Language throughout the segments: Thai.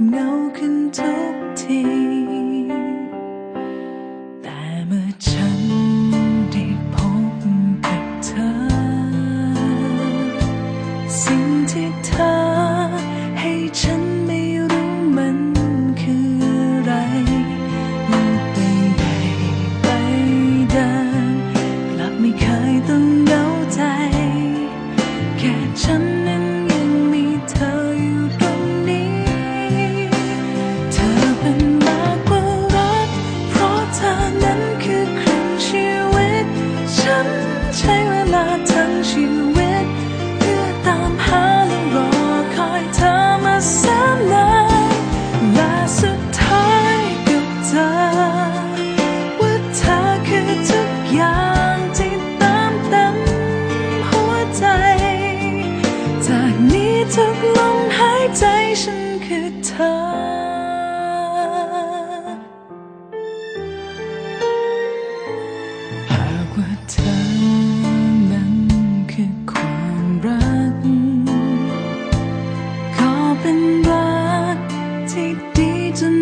No. Con-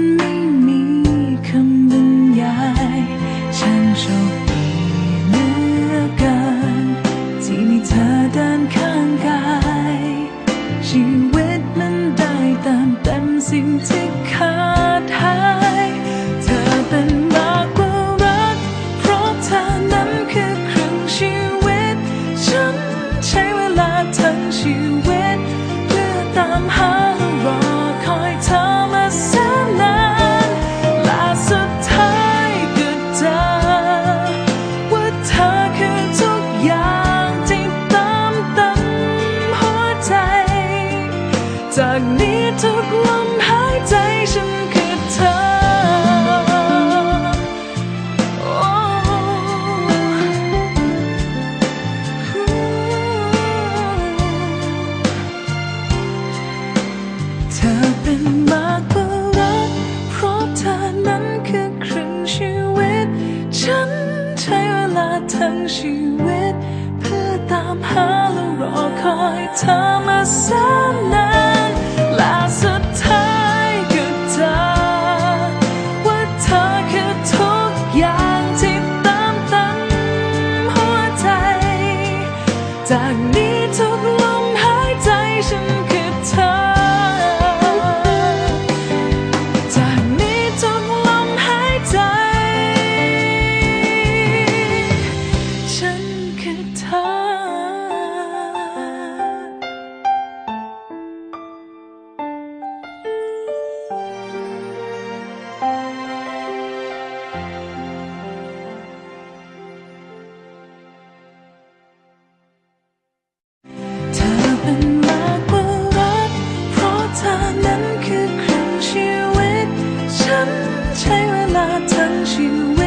mm. จากนี้ทุกลมหายใจฉันคือเธอ เธอเป็นมากกว่ารัก เพราะเธอนั้นคือครึ่งชีวิต ฉันใช้เวลาทั้งชีวิต เพื่อตามหาและรอคอยเธอมาแสาน 拆了那曾经。